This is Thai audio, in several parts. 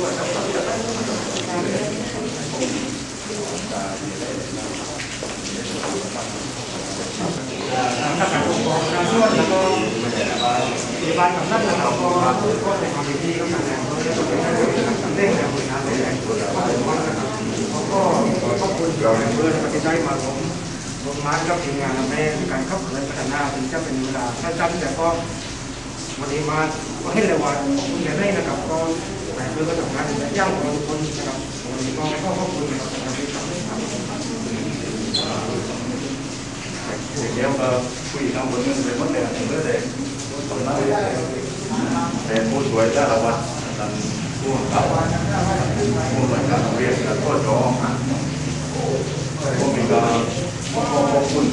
ทางการปกครองการช่วยแล้วก็พยาบาลกับนักข่าวก็ก็ในความดีก็มาแสดงเขาได้ตัวได้เร่งแล้วคุยงานเลยก็ผมว่านะครับเขาก็ขอบคุณเราเพื่อนที่ได้มาผมผมมากับทีมงานแม่การเข้าเขินพัฒนาถึงจะเป็นเวลาสั้นๆแต่ก็วันนี้มาก็ให้เลยว่าคุณอย่ได้นะครับก็ายเพื่อก็ทำงานในย่างของทุกคนนะครับวันนี้ก็ก็ขอบคุณนะครับสำหรับที่ทำให้ทำเดี๋ยวก็คุยทางบนเงินไปหมดเลยถึงเรื่องเลยตอนนั้นแต่ผู้ช่วยเจ้าละวัดท่านผู้เกับผู้หน่วยการเรียนกับพ่อจองผมมีการขอขอบคุณ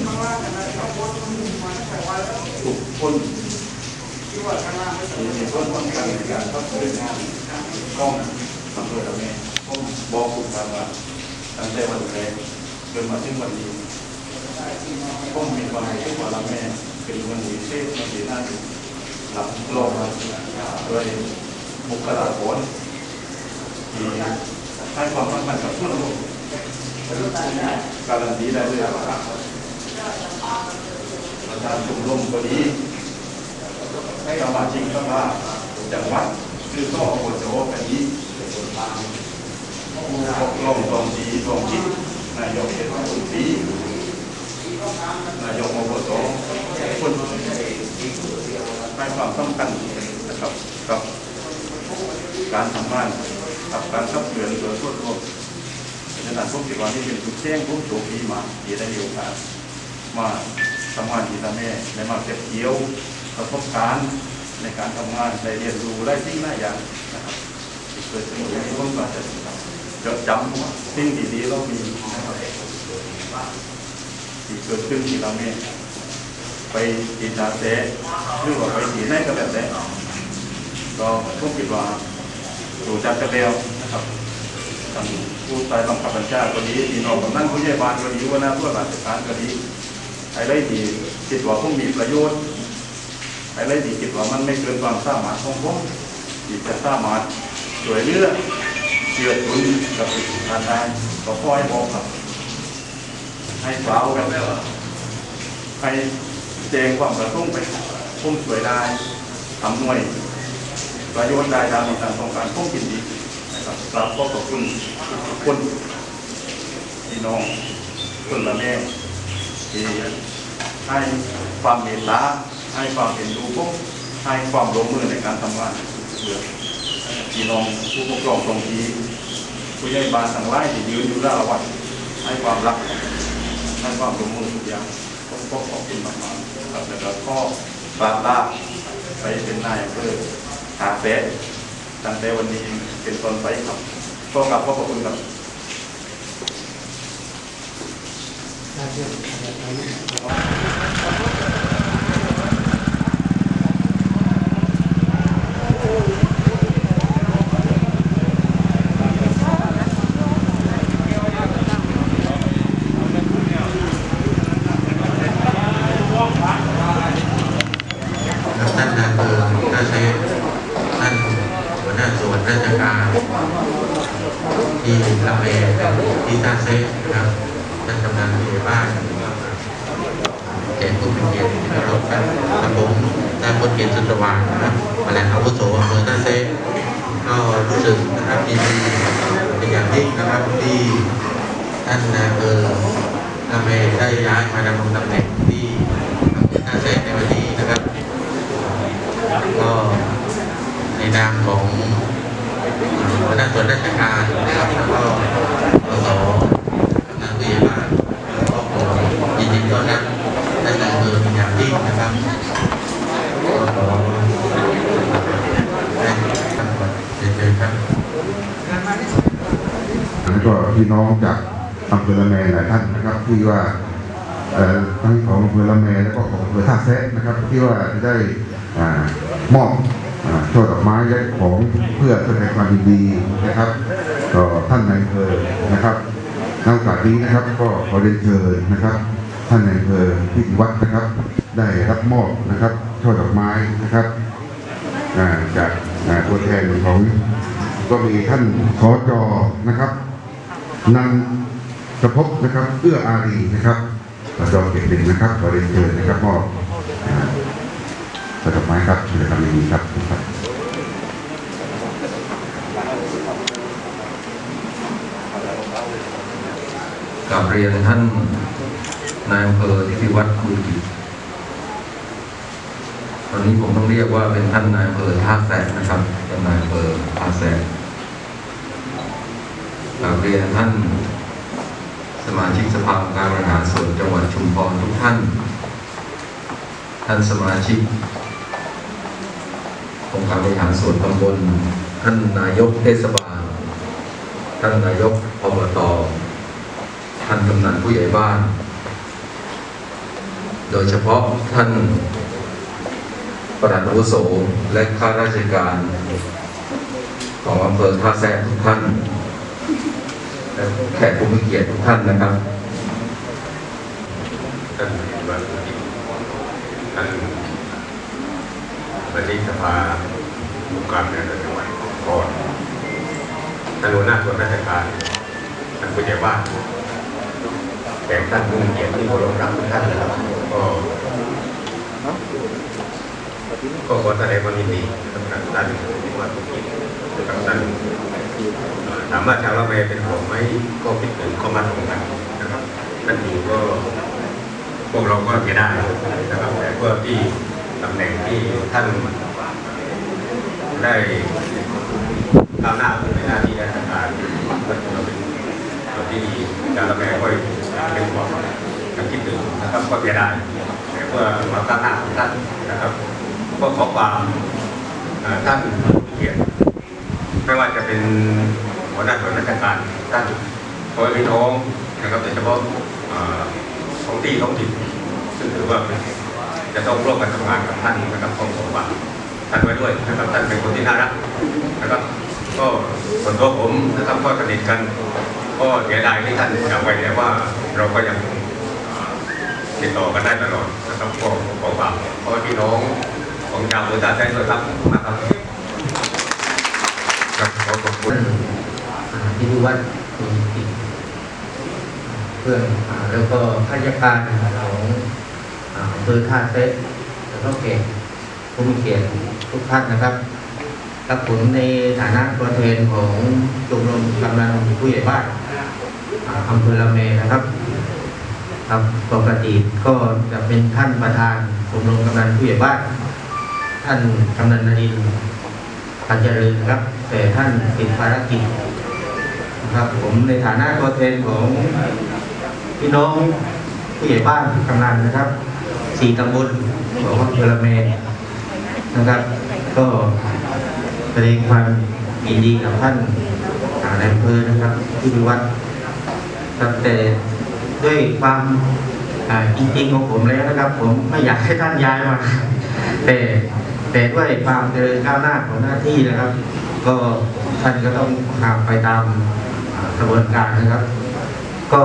ทุกคนที่มีส่วนสำคัญในการทำงาน ก้องอำเภอตะเมผมบอกคุณทางว่าตั้งแต่วันแรกจนมาถึงวันนี้ผมมีความรู้สึกว่าเราแม่เป็นคนดีเทศมันดีน่าดูหลับโลกมาด้วยบุคลากรที่ให้ความสำคัญกับทุกระบบการันตีได้เลยว่าประธานชมรมก็ดีให้สมาชิกสภาจังหวัด คือก็อบจกันนี้ผู้ปกครองท้องที่ท้องถิ่นายกเทศมนตรีนายกอบตคนให้ความสำคัญนะครับกับการทำงานกับการขับเคลื่อนโดยทั่วโลกฉะนั้นผมคิดว่านี่เป็นจุดแจ้งผมโชคดีมาที่ได้มีโอกาสมาทำงานที่ทำให้ได้มาเก็บเกี่ยวประสบการณ์ ในการทำงานได้เรียนรู้ได้สิ่งหลาอย่างนะครับเกิดขึ้นในร่วมกันจะจดจำสิ่งดีๆเรามีนะครับที่เกิดขึ้นที่เราเนี่ยไปกินาเสพหรือว่าไปที่ไหนก็แบบนี้ก็ต้องคิดว่าดูจักกันแล้วนะครับทางผู้ใต้บังคับบัญชาก็ดีพี่น้องกำนันผู้ใหญ่บ้านก็ดีว่าหน้าผู้ราชการก็ดีไอ้ไรที่คิดว่าผมมีประโยชน์ ไอ้ไรที่คิดว่ามันไม่เกินความสามารถของผมที่จะสามารถช่วยเลือเชื่อทุนกับทานได้ก็คอยบอกครับ ให้สาวกันให้แจ้งความประสงค์ไปพุ่มสวยได้ทำหน่วย ประโยชน์ได้ตามมีการต้องการพุ่มกินดีนะครับกราบขอบคุณทุกคนพี่น้องคนละแม่ที่ให้ความเมตตา ให้ความเห็นดูพวกให้ความร่วมมือในการทำงานเพื่อพี่น้องผู้ปกครองตรงที่ผู้ใหญ่บ้านทั้งหลายที่ยืนอยู่หน้าวัดให้ความรักให้ความร่วมมือทุกอย่างก็ขอบคุณมากๆครับแล้วก็ข้อบาตาไปเป็นนายอำเภอหาเสะตั้งแต่วันนี้เป็นต้นไปครับก็กลับขอบพระคุณครับท่านนายอำเภอท่าเซท่านหัวหน้าส่วนราชการที่ละเมที่ท่าเซนะครับท่านกำนันผู้ใหญ่บ้านแขกผู้ เกียรติที่เคารพครับกับผมนายพลเกียรติสุนทรวานนะครับมาแล่งอาวุโสอำเภอท่าเซก็รู้สึกนะครับยินดีเป็นอย่างยิ่งนะครับที่ท่านนายเภอละเมได้ย้ายมาดำรงตำแหน่งที่อำเภอท่าเซในวันนี้นะครับ ก็ในนามของคณะส่วนราชการนะครับแล้วก็ำนันผู้ใหญ่บ้านแล้วก็ขอยินดีต้อนรับท่านนายอำเภอเป็นอย่างยิ่งนะครับก็ขอให้ท่านก่อนเชิญๆครับ แล้วก็ พี่น้องจากอำเภอละแมหลายท่านนะครับที่ว่าทั้งของอำเภอละแมแล้วก็ของอำเภอท่าแซะนะครับ ที่ว่าได้อมอบช่อดอกไม้และของเพื่อแสดงความยินดีนะครับต่อท่านนายอำเภอนะครับในโอกาสนี้นะครับก็ขอเรียนเชิญนะครับ ท่านนายอำเภอพิจิวัฒนะครับ ได้รับมอบนะครับช่อดอกไม้นะครับจากตัวแทนของก็มีท่านขอจอนะครับ นันกระพบนะครับเอื้ออารีนะครับขอจอเก็บหนึ่งนะครับขอเรียนเชิญนะครับมอบอ่าประดอกไม้ครับกิจกรรมดีๆครับครับกลับเรียนท่านนายอำเภอที่พิวัตรบุรีตอนนี้ผมต้องเรียกว่าเป็นท่านนายอำเภอท่าแสนนะครับเป็นนายอำเภอท่าแสน กลับเรียนท่านสมาชิกสภาองค์การบริหารส่วนจังหวัดชุมพรทุกท่าน ท่านสมาชิกองค์การบริหารส่วนตำบล ท่านนายกเทศบาล ท่านนายกอบต ท่านกำนันผู้ใหญ่บ้าน โดยเฉพาะท่านประหลัดอาวุโสและข้าราชการ ของอำเภอท่าแซะทุกท่าน และแขกผู้มีเกียรติทุกท่านนะครับท่านวันที่ท่านประธานสภาองค์การบริหารส่วนจังหวัดก่อนท่านหัวหน้าส่วนราชการท่านผู้ใหญ่บ้านแขกท่านผู้มีเกียรติที่เคารพรักทุกท่านนะครับก็ก็ขอแสดงความยินดีกับท่านที่มาทุกทีกับท่านเอ่อ ถามว่าชาวละแมเป็นห่วงไหมก็คิดถึงก็มาตรงกันนะครับท่านอยู่ก็พวกเราก็จะได้นะครับแต่ก็ที่ตำแหน่งที่ท่านได้ก้าวหน้าในหน้าที่ราชการก็ถือว่าเป็นส่วนที่ดีการละแมก็เป็นห่วงกันคิดถึงนะครับก็จะได้แต่เพื่อมาก้าวหน้าท่านนะครับ ก็ขอความท่าน ไม่ว่าจะเป็นหัวหน้าส่วนราชการท่านพ่อแม่พี่น้องนะครับโดยเฉพาะเอ่อท้องที่ท้องถิ่นซึ่งถือว่าจะต้องร่วมกันทำงานกับท่านนะครับของผมฝากท่านไว้ด้วยนะครับท่านเป็นคนที่น่ารักนะครับ ก็ส่วนตัวผมนะครับก็สนิทกัน ก็เสียดายที่ท่านจากไปแต่ว่าเราก็ยังติดต่อกันได้ตลอดนะครับขอขอฝากเพราะว่าพี่น้องของชาวอำเภอตาแท้ด้วยครับขอขอบคุณ อ่า ที่ที่วัดมีกิจเพื่อนแล้วก็ข้าราชการของอ่าอำเภอท่าเซตแล้วก็เกตผู้มีเกียรติทุกท่านนะครับครับผมในฐานะตัวแทนของชมรมกำนันผู้ใหญ่บ้านอ่าอำเภอละเมนะครับครับปกติก็จะเป็นท่านประธานชมรมกำนันผู้ใหญ่บ้านท่านกำนันนรินทร์พันเจริญครับ แต่ท่านติดภารกิจ ครับ ผมในฐานะตัวแทนของพี่น้องผู้ใหญ่บ้านกำนันนะครับสี่ตำบลของอำเภอละเมนะครับ ก็แสดงความยินดีกับท่านอ่าในายอำเภอนะครับ ที่วิวัฒน์ครับแต่ด้วยความอ่าจริงๆของผมแล้วนะครับ ผมไม่อยากให้ท่านย้ายมา แต่แต่ด้วยความเจริญก้าวหน้าของหน้าที่นะครับ ก็ท่านก็ต้องทำไปตาม กระบวนการนะครับ ก็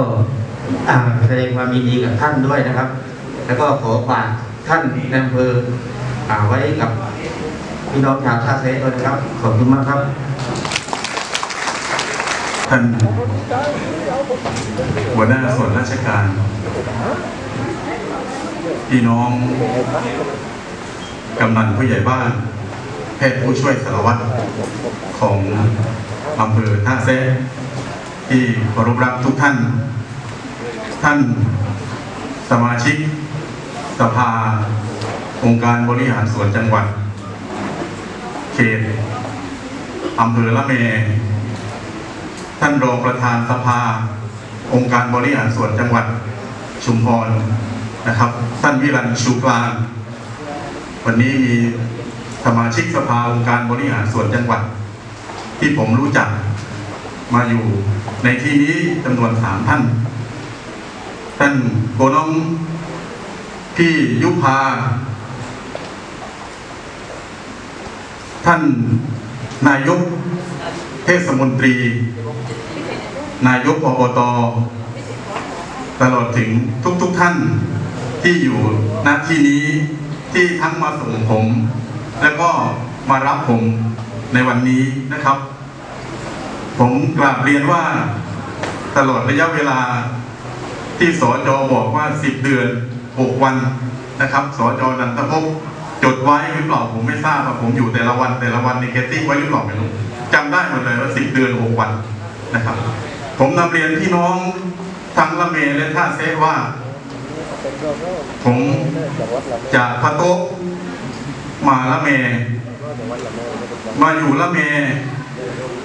แสดงความยินดีกับท่านด้วยนะครับ แล้วก็ขอฝากท่านในอำเภอไว้กับพี่น้องชาวท่าเซด้วยนะครับ ขอบคุณมากครับ ท่านหัวหน้าส่วนราชการ พี่น้องกำนันผู้ใหญ่บ้านแพทย์ผู้ช่วยสารวัตรของอำเภอท่าแซะ ที่เคารพรักทุกท่าน ท่านสมาชิกสภา องค์การบริหารส่วนจังหวัด เขตอำเภอละเม ท่านรองประธานสภา องค์การบริหารส่วนจังหวัดชุมพรนะครับ ท่านวิรันชูกลาง วันนี้มีสมาชิกสภาองค์การบริหารส่วนจังหวัด ที่ผมรู้จัก มาอยู่ในที่นี้จำนวนสามท่าน ท่านโกน้องพี่ยุพา ท่านนายกเทศมนตรี นายกอบต ตลอดถึงทุกๆทท่านที่อยู่ณที่นี้ที่ทั้งมาส่งผม แล้วก็มารับผมในวันนี้นะครับ ผมกราบเรียนว่าตลอดระยะเวลาที่สจบอกว่า10เดือน6วันนะครับสจนันทภพจดไว้หรือเปล่าผมไม่ทราบว่าผมอยู่แต่ละวันแต่ละวันในเกตติ้งไว้หรือเปล่าไม่รู้จำได้หมดเลยว่า10เดือน6วันนะครับ ผมนำเรียนพี่น้องทั้งละเมและท่าเซว่า ผมจากพระโต๊ะมาละเม มาอยู่ละเม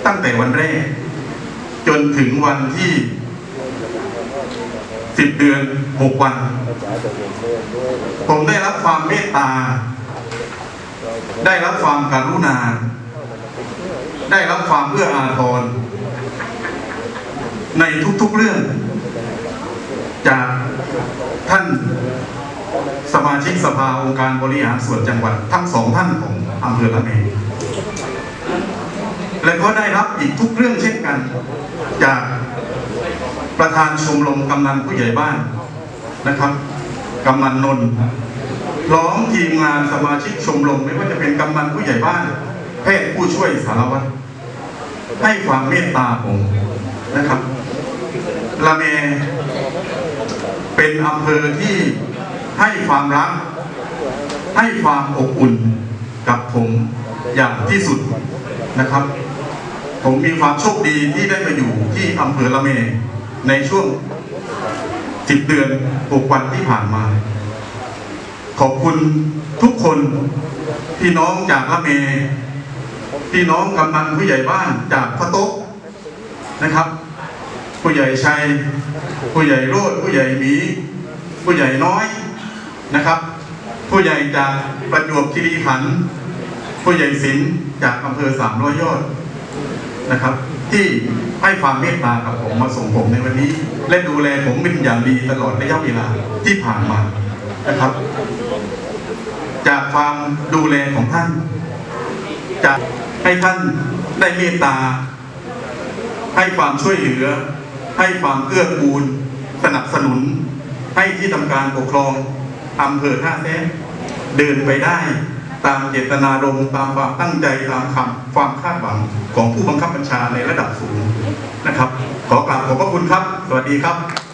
ตั้งแต่วันแรก จนถึงวันที่สิบเดือนหกวัน ผมได้รับความเมตตา ได้รับความกรุณา ได้รับความเอื้ออาทร ในทุกๆเรื่อง จากท่านสมาชิกสภาองค์การบริหารส่วนจังหวัด ทั้งสองท่านของอำเภอละเม และก็ได้รับอีกทุกเรื่องเช่นกัน จากประธานชมรมกำนันผู้ใหญ่บ้านนะครับกำนันนนท์พร้อมทีมงานสมาชิกชมรมไม่ว่าจะเป็นกำนันผู้ใหญ่บ้าน แพทย์ผู้ช่วยสารวัตรให้ความเมตตาผมนะครับละเมเป็นอำเภอที่ให้ความรัก ให้ความอบอุ่นกับผมอย่างที่สุดนะครับ ผมมีความโชคดีที่ได้มาอยู่ที่อำเภอละเม ในช่วง10เดือน6วันที่ผ่านมา ขอบคุณทุกคนพี่น้องจากละเม พี่น้องกำนันผู้ใหญ่บ้านจากพระโต๊ะนะครับ ผู้ใหญ่ชัย ผู้ใหญ่โรดผู้ใหญ่หมี ผู้ใหญ่น้อยนะครับ ผู้ใหญ่จากประจวบคีรีขันธ์ผู้ใหญ่ศิลจากอำเภอสามร้อยยอด นะครับ ที่ให้ความเมตตากับผมมาส่งผมในวันนี้ และดูแลผมเป็นอย่างดีตลอดระยะเวลาที่ผ่านมานะครับ จากความดูแลของท่านจากให้ท่านได้เมตตา ให้ความช่วยเหลือ ให้ความเกื้อกูล สนับสนุน ให้ที่ทำการปกครองอำเภอท่าแท้เดินไปได้ตามเจตนารมณ์ตามความตั้งใจตามคำความคาดหวัง ของผู้บังคับบัญชาในระดับสูงนะครับ ขอกราบขอบพระคุณครับ สวัสดีครับ